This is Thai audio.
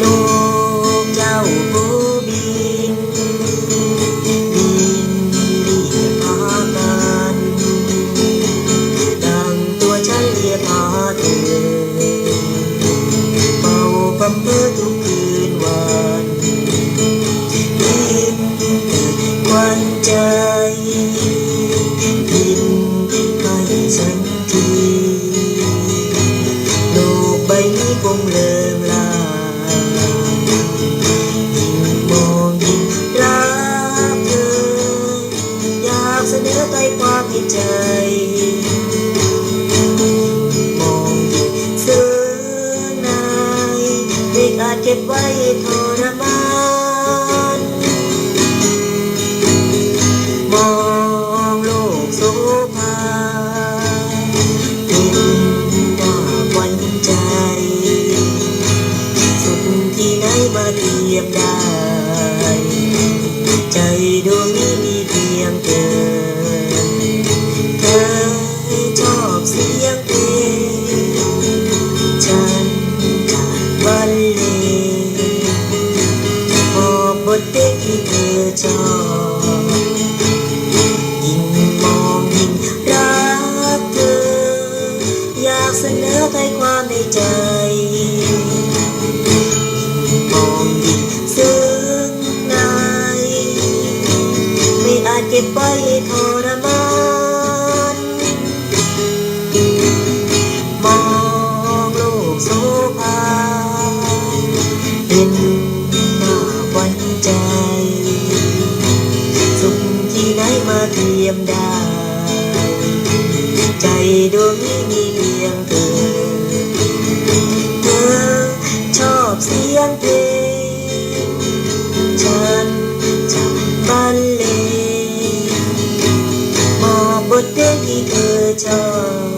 นกเจ้าผูบินบินเรียกหากันดังตัวฉันเรียกหาเธอเป่าปัมเพื่อทุกคืนวันบินควันใจบินให้ฉันทีโลกใบนี้คงเลิง สนอใจความในใจมองยิ่งเสือนายเด็กอาจเก็บไว้ทรมานมองโลกโสภาเป็นหน้าวันใจ สุดที่ไหนมาเทียบได้ ใจดวง สียงเพลงฉันจะบรรเลงพอบทเพลงที่เธอชอบยิ่งมองยิ่งรักเธอ อยากเสนอใจความในใจมองยิ่งซึ้งในไม่อาจเก็บไว้ทรมาน เป็นหน้าหวันใจ สุขที่ไหนมาเทียมได้ ใจดวงนี้มีเพียงเธอเธอชอบเสียงเพลง ฉันจะบรรเลงมอบบทเพลงที่เธอชอบ